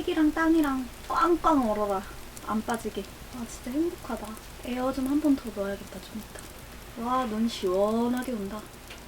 핵이랑 땅이랑 꽝꽝 얼어라. 안 빠지게. 아 진짜 행복하다. 에어 좀 한 번 더 넣어야겠다 좀 이따. 와, 눈 시원하게 온다.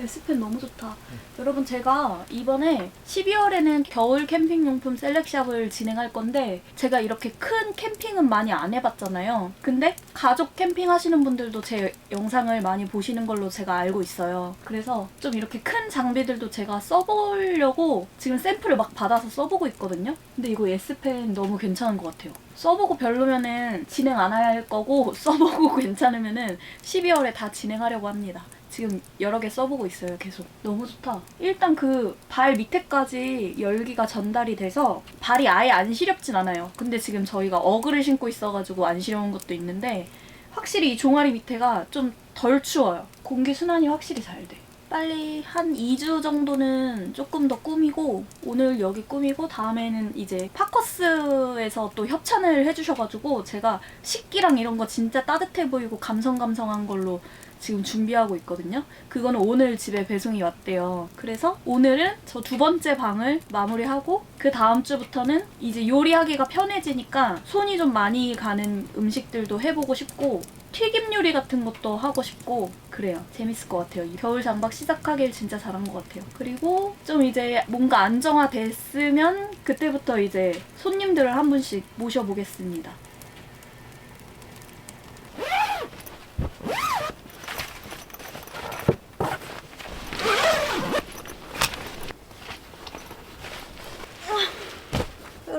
에스펜 너무 좋다. 여러분 제가 이번에 12월에는 겨울 캠핑용품 셀렉샵을 진행할 건데 제가 이렇게 큰 캠핑은 많이 안 해봤잖아요. 근데 가족 캠핑 하시는 분들도 제 영상을 많이 보시는 걸로 제가 알고 있어요. 그래서 좀 이렇게 큰 장비들도 제가 써보려고 지금 샘플을 막 받아서 써보고 있거든요. 근데 이거 S펜 너무 괜찮은 것 같아요. 써보고 별로면은 진행 안 할 거고 써보고 괜찮으면은 12월에 다 진행하려고 합니다. 지금 여러 개 써보고 있어요, 계속. 너무 좋다. 일단 그 발 밑에까지 열기가 전달이 돼서 발이 아예 안 시렵진 않아요. 근데 지금 저희가 어그를 신고 있어가지고 안 시려운 것도 있는데 확실히 이 종아리 밑에가 좀 덜 추워요. 공기 순환이 확실히 잘 돼. 빨리 한 2주 정도는 조금 더 꾸미고 오늘 여기 꾸미고 다음에는 이제 파커스에서 또 협찬을 해주셔가지고 제가 식기랑 이런 거 진짜 따뜻해 보이고 감성감성한 걸로 지금 준비하고 있거든요. 그거는 오늘 집에 배송이 왔대요. 그래서 오늘은 저 두 번째 방을 마무리하고 그 다음 주부터는 이제 요리하기가 편해지니까 손이 좀 많이 가는 음식들도 해보고 싶고 튀김 요리 같은 것도 하고 싶고 그래요. 재밌을 것 같아요. 이 겨울 장박 시작하길 진짜 잘한 것 같아요. 그리고 좀 이제 뭔가 안정화됐으면 그때부터 이제 손님들을 한 분씩 모셔보겠습니다.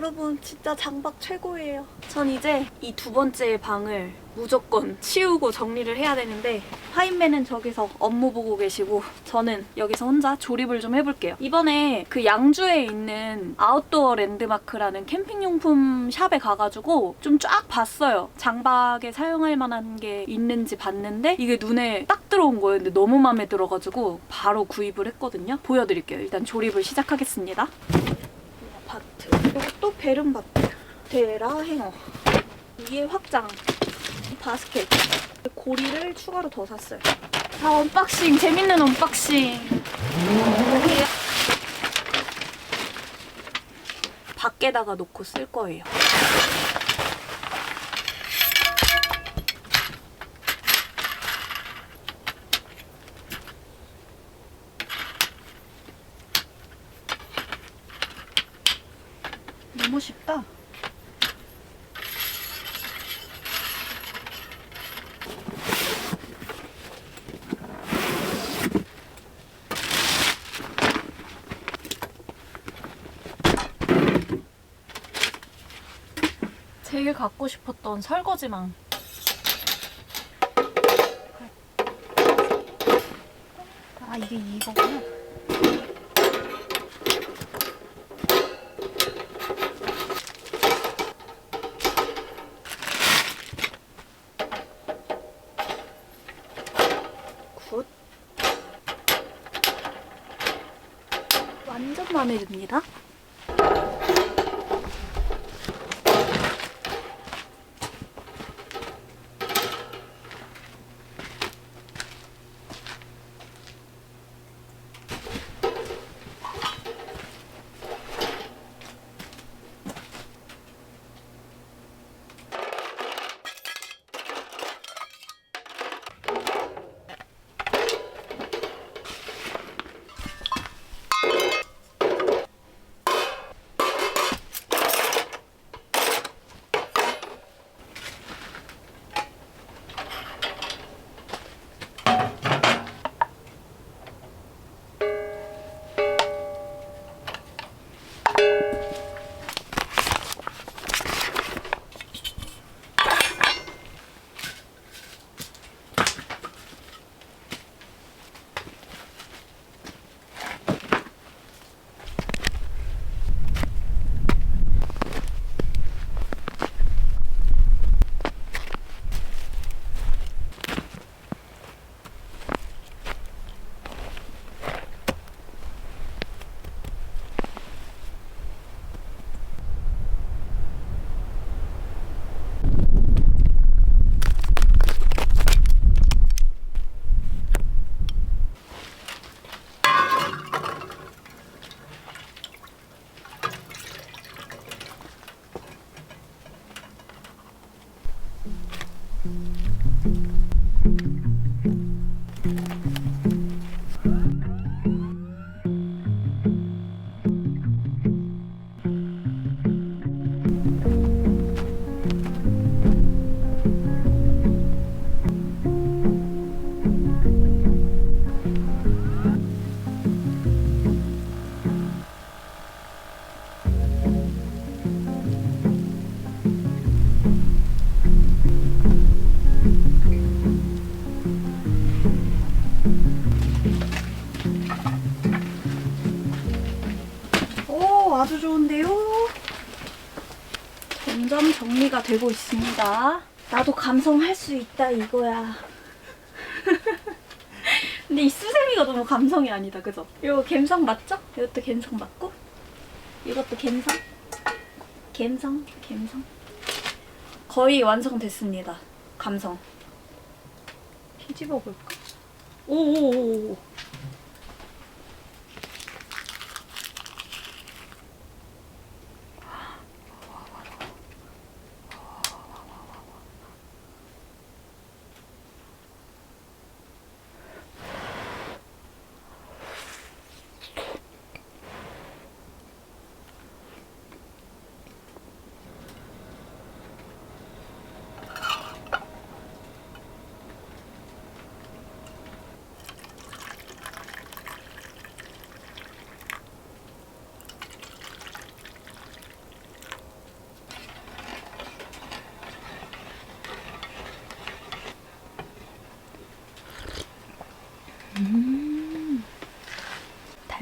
여러분 진짜 장박 최고예요. 전 이제 이 두 번째 방을 무조건 치우고 정리를 해야 되는데 화인맨은 저기서 업무 보고 계시고 저는 여기서 혼자 조립을 좀 해볼게요. 이번에 그 양주에 있는 아웃도어 랜드마크라는 캠핑용품 샵에 가가지고 좀 쫙 봤어요. 장박에 사용할 만한 게 있는지 봤는데 이게 눈에 딱 들어온 거예요. 근데 너무 마음에 들어가지고 바로 구입을 했거든요. 보여드릴게요. 일단 조립을 시작하겠습니다. 바트. 이것도 베름 바트. 데라 행어. 위에 확장. 바스켓. 고리를 추가로 더 샀어요. 아, 언박싱. 재밌는 언박싱. 밖에다가 놓고 쓸 거예요. 너무 쉽다. 제일 갖고 싶었던 설거지망. 아, 이게 이거구나. 듭니다. 아주 좋은데요? 점점 정리가 되고 있습니다. 나도 감성할 수 있다 이거야. 근데 이 수세미가 너무 감성이 아니다, 그죠? 이거 갬성 맞죠? 이것도 갬성 맞고, 이것도 갬성, 갬성, 갬성. 거의 완성됐습니다. 감성. 뒤집어 볼까? 오오오오.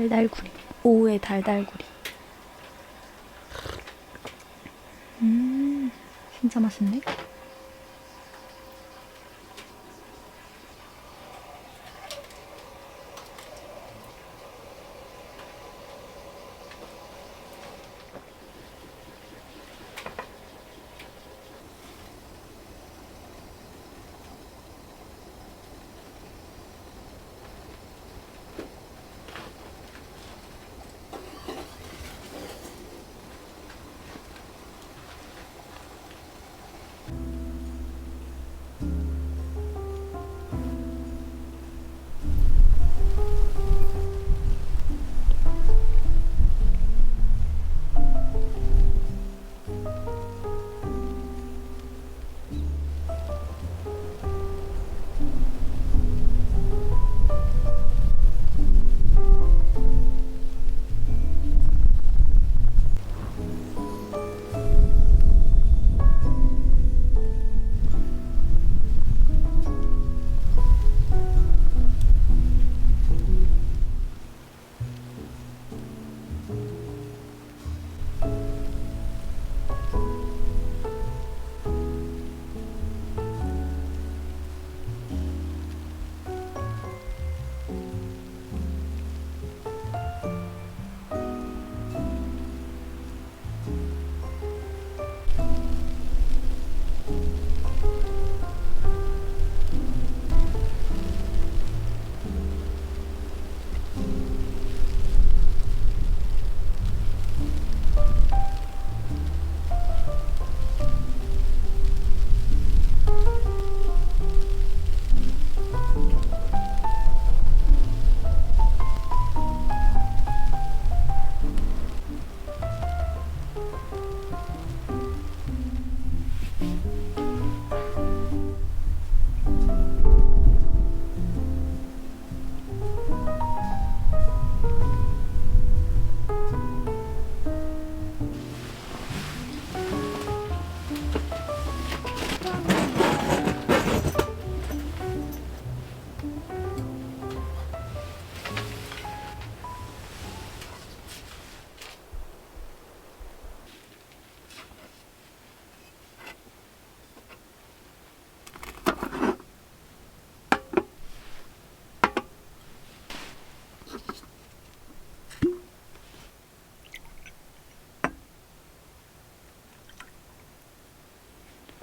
달달구리. 오후의 달달구리. 음, 진짜 맛있네.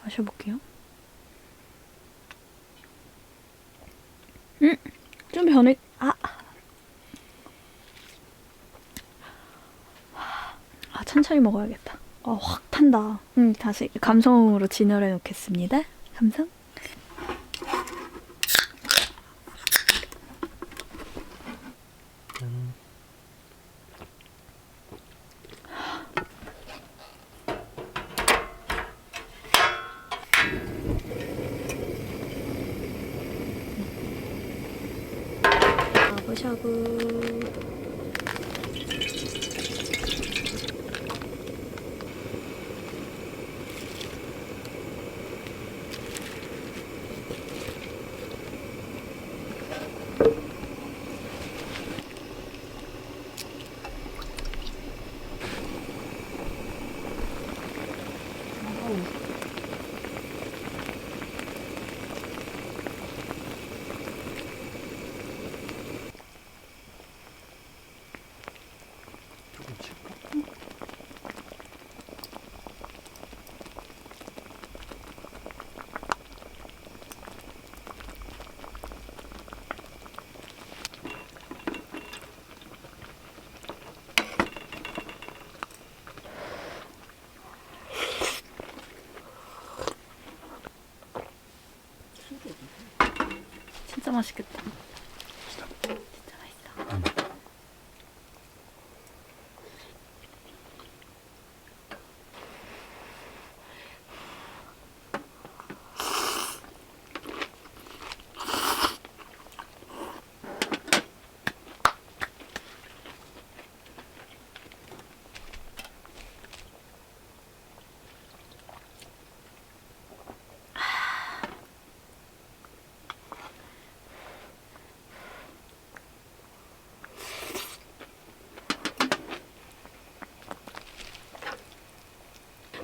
마셔볼게요. 음, 좀 변해. 아, 아 천천히 먹어야겠다. 어, 확 탄다. 음, 다시 감성으로 진열해 놓겠습니다. 감성. 샤브샤브. 맛있겠다.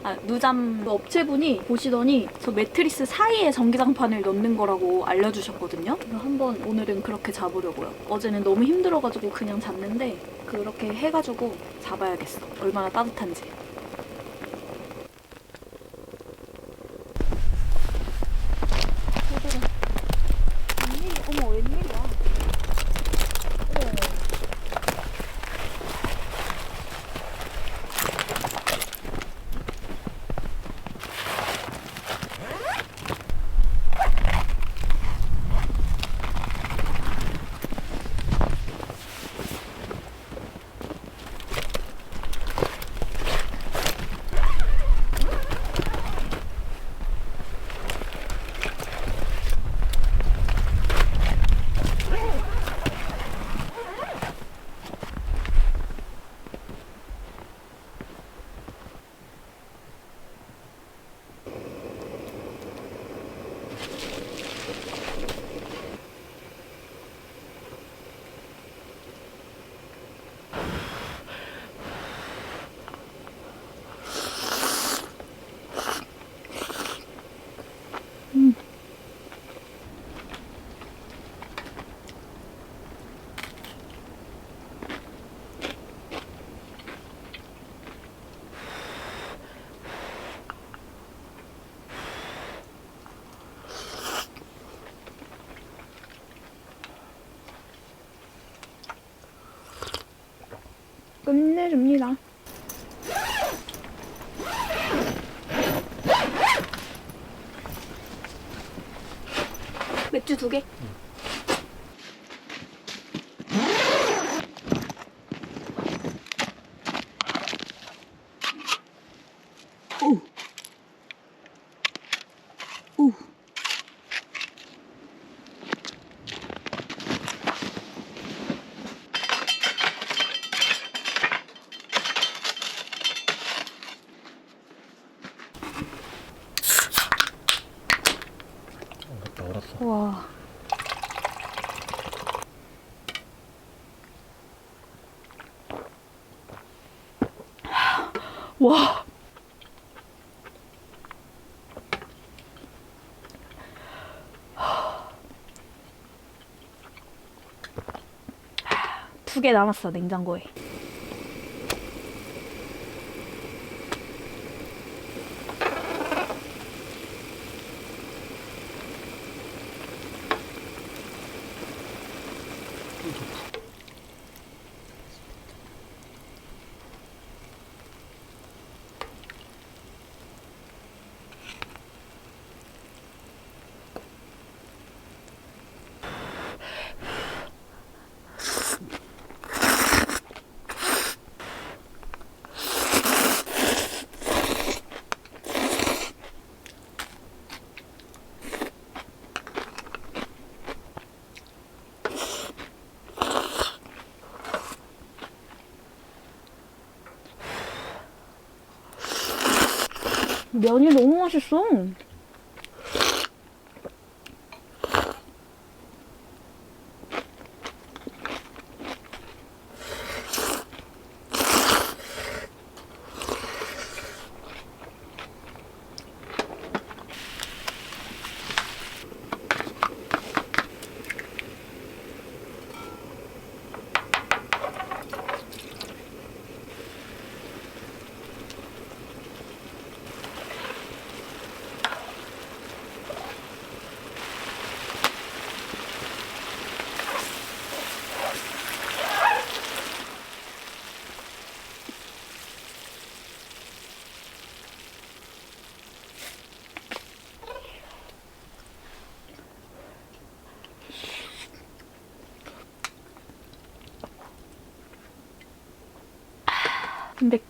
아, 누잠 업체분이 보시더니 저 매트리스 사이에 전기장판을 넣는 거라고 알려주셨거든요. 한번 오늘은 그렇게 잡으려고요. 어제는 너무 힘들어가지고 그냥 잤는데 그렇게 해가지고 잡아야겠어. 얼마나 따뜻한지. 끝내줍니다. 맥주 두 개? 오. 와. 두 개 남았어 냉장고에. 면이 너무 맛있어.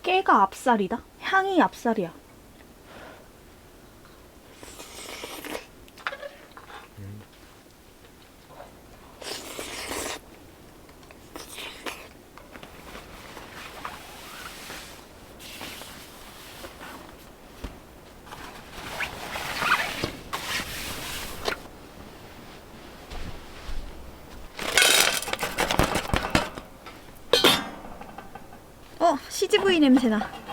깨가 앞살이다? 향이 앞살이야. 你们请的。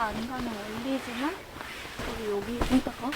안 가는 원리지만 저도 여기 여기다가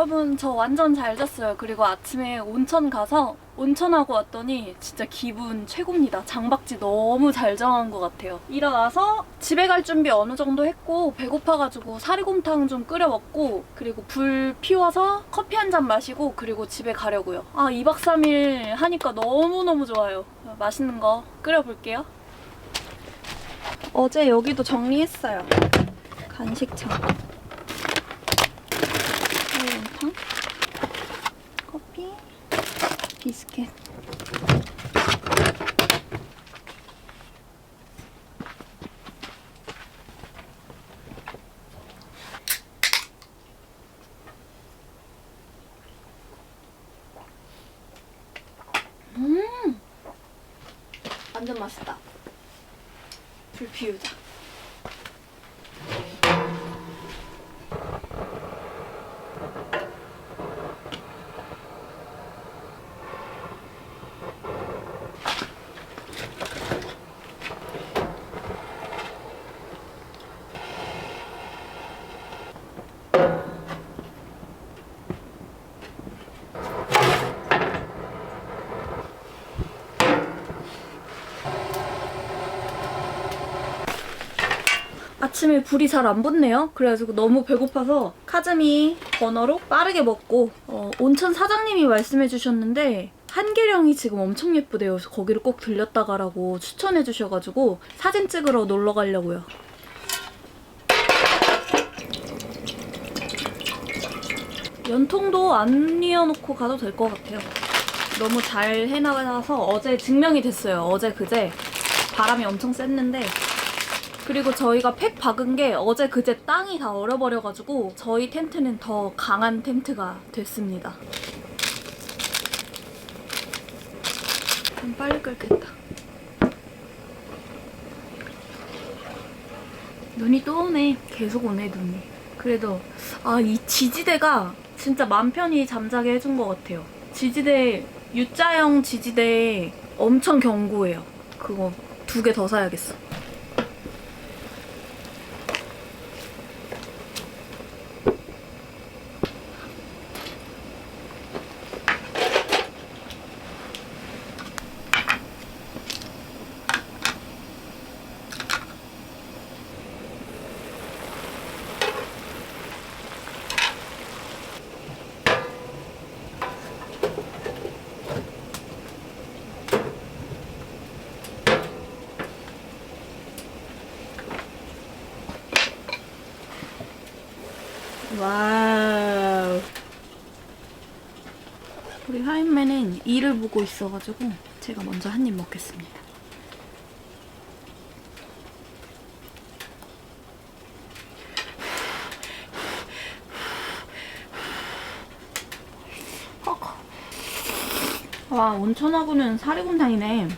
여러분 저 완전 잘 잤어요. 그리고 아침에 온천 가서 온천하고 왔더니 진짜 기분 최고입니다. 장박지 너무 잘 정한 것 같아요. 일어나서 집에 갈 준비 어느 정도 했고 배고파가지고 사리곰탕 좀 끓여 먹고 그리고 불 피워서 커피 한 잔 마시고 그리고 집에 가려고요. 아 2박 3일 하니까 너무너무 좋아요. 맛있는 거 끓여볼게요. 어제 여기도 정리했어요. 간식창. 사이렌탕, 커피, 비스켓. 음, 맛있다. 불 피우자. 아침에 불이 잘 안 붙네요. 그래가지고 너무 배고파서 카즈미 버너로 빠르게 먹고 어, 온천 사장님이 말씀해 주셨는데 한계령이 지금 엄청 예쁘대요. 그래서 거기를 꼭 들렸다 가라고 추천해 주셔가지고 사진 찍으러 놀러 가려고요. 연통도 안 이어놓고 가도 될 것 같아요. 너무 잘 해놔서 어제 증명이 됐어요. 어제 그제 바람이 엄청 셌는데 그리고 저희가 팩 박은 게 어제 그제 땅이 다 얼어버려가지고 저희 텐트는 더 강한 텐트가 됐습니다. 좀 빨리 끓겠다. 눈이 또 오네. 계속 오네, 눈이. 그래도, 아, 이 지지대가 진짜 맘 편히 잠자게 해준 것 같아요. 지지대, U자형 지지대 엄청 견고해요. 그거 두 개 더 사야겠어. 와우. 우리 이를 보고 있어가지고 제가 먼저 한 입 먹겠습니다. 와 온천하고는 사리곰탕이네.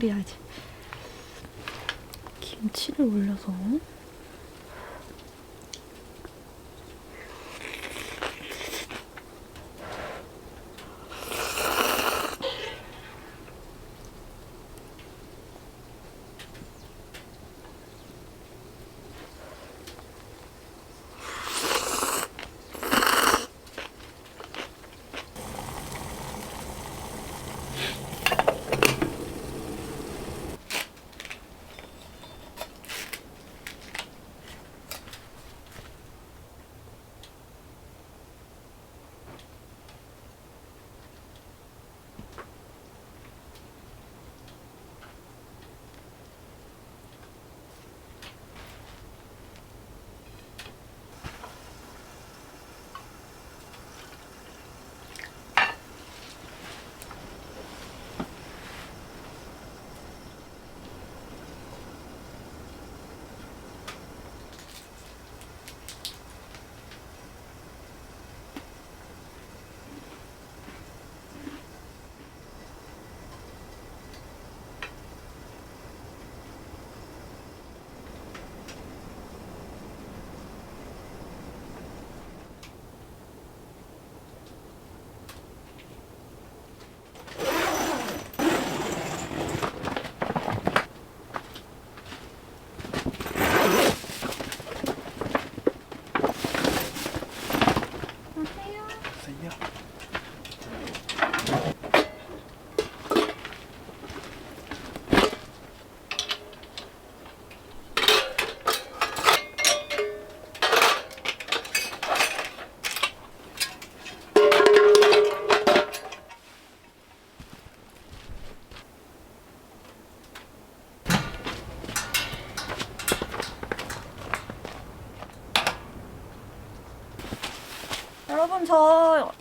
뿌려야지. 김치를 올려서.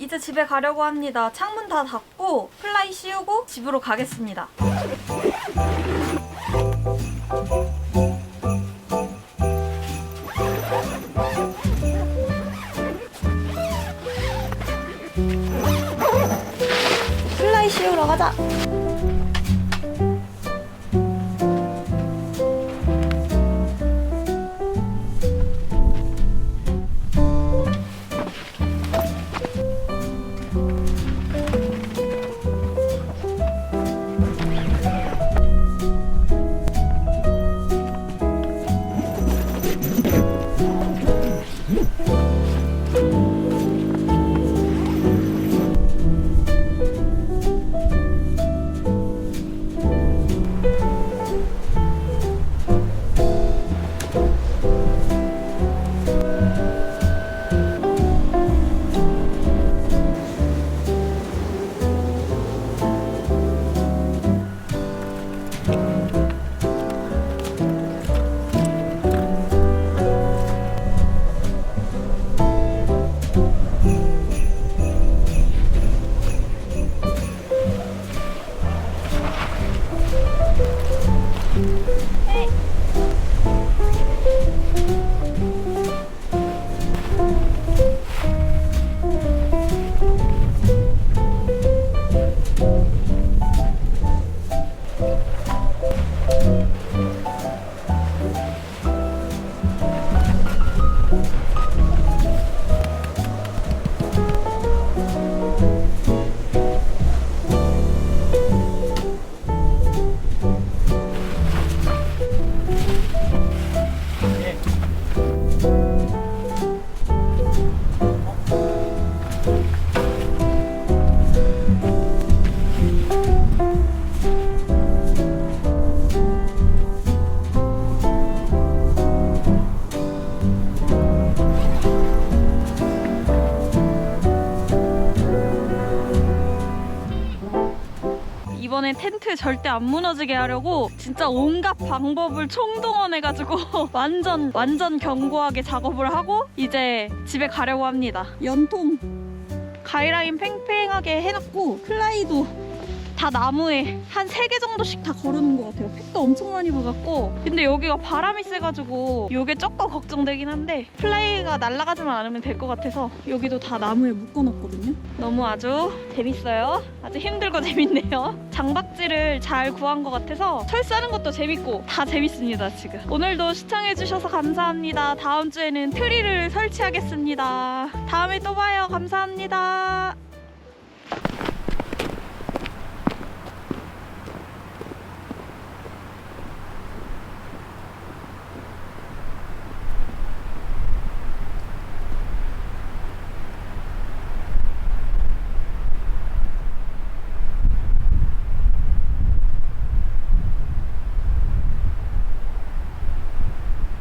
이제 집에 가려고 합니다. 창문 다 닫고 플라이 씌우고 집으로 가겠습니다. 이번에 텐트 절대 안 무너지게 하려고 진짜 온갖 방법을 총동원해가지고 완전 완전 견고하게 작업을 하고 이제 집에 가려고 합니다. 연통 가이라인 팽팽하게 해놨고 플라이도 다 나무에 한 세 개 정도씩 다 걸어놓은 것 같아요. 팩도 엄청 많이 박았고 근데 여기가 바람이 세가지고 요게 조금 걱정되긴 한데 플라이가 날아가지만 않으면 될 것 같아서 여기도 다 나무에 묶어놨거든요. 너무 아주 재밌어요. 아주 힘들고 재밌네요. 장박지를 잘 구한 것 같아서 철사는 것도 재밌고 다 재밌습니다 지금. 오늘도 시청해주셔서 감사합니다. 다음 주에는 트리를 설치하겠습니다. 다음에 또 봐요. 감사합니다.